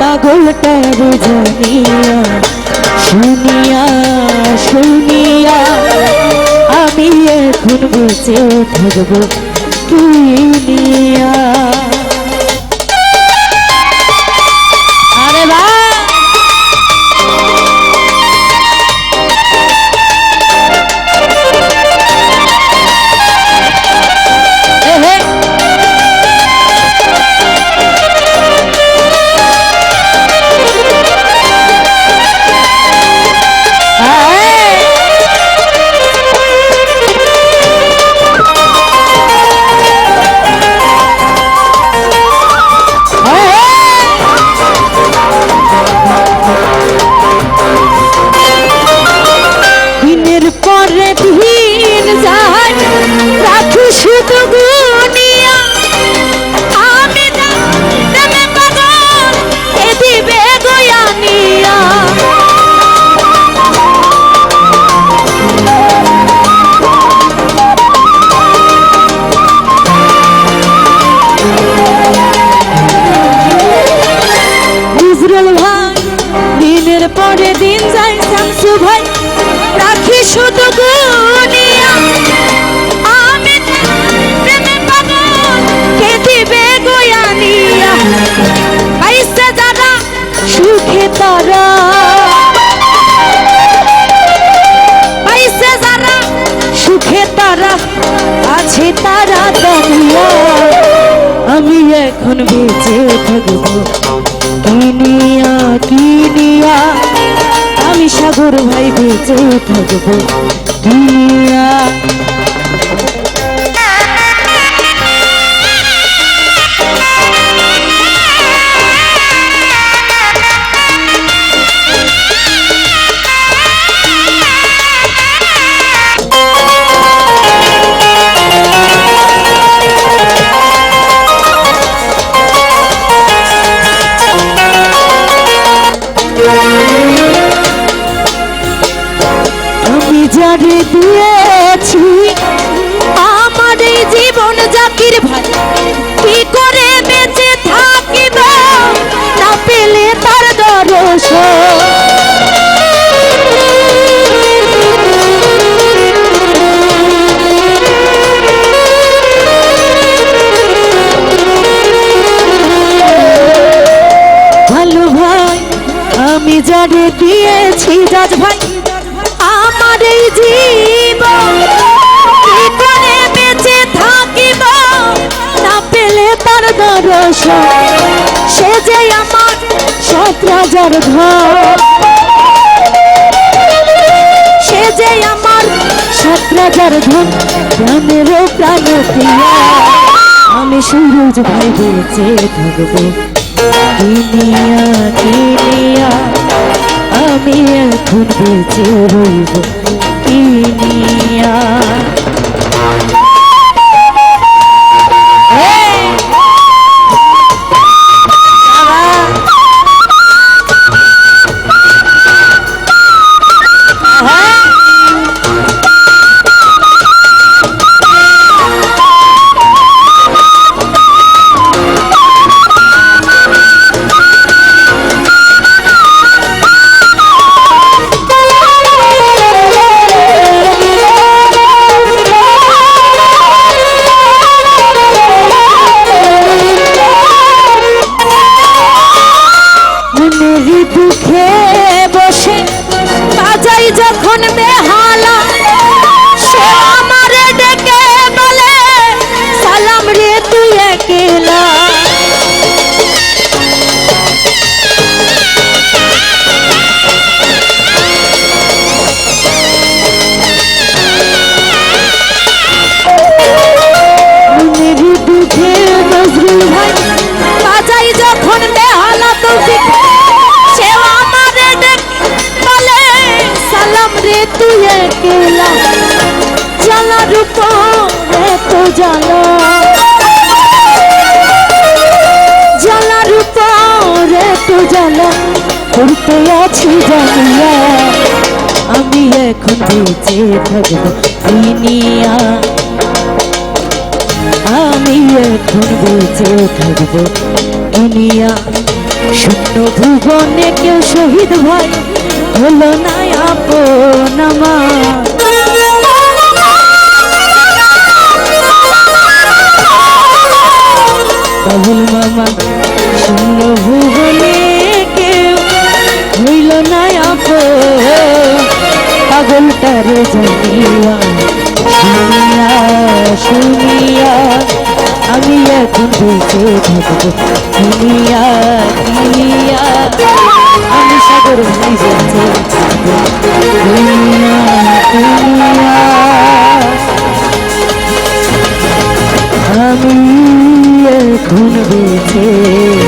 পাগলটার জানিয়া শুনিয়া শুনিয়া আমি এখন বেঁচে থাকব কি আমি এখন বেঁচে থাকব। কিনিয়া কিনিয়া আমি সাগর ভাই বেঁচে থাকব। কিনিয়া আমি যারে দিয়েছি রাজ ভাই। আমার এই জীবন কি করে বেঁচে থাকিব না পেলে তার দর্শন সে যে আমার সত রাজার ঘর। সে যে আমার সত রাজার ধন প্রাণেরও প্রাণ আমি সুরজ ভাই বেঁচে থাকব। কিনিয়া কিনিয়া আমি এখন বেঁচে রইব। কিনিয়া জ্বালার উপরে তো জ্বালা জ্বালার উপরে তো জ্বালা করতে আছি জানিয়া, আমি এখন বেঁচে থাকব কিনিয়া আমি এখন বেঁচে থাকব দুনিয়া। শূন্য ভুবনে কেউ শহীদ ভাই হলো না আপন আমার আমি এখন বেঁচে থাকব। শুনিয়া শুনিয়া আমি সাগর বেঁচে থাকব। আমি এখন বেঁচে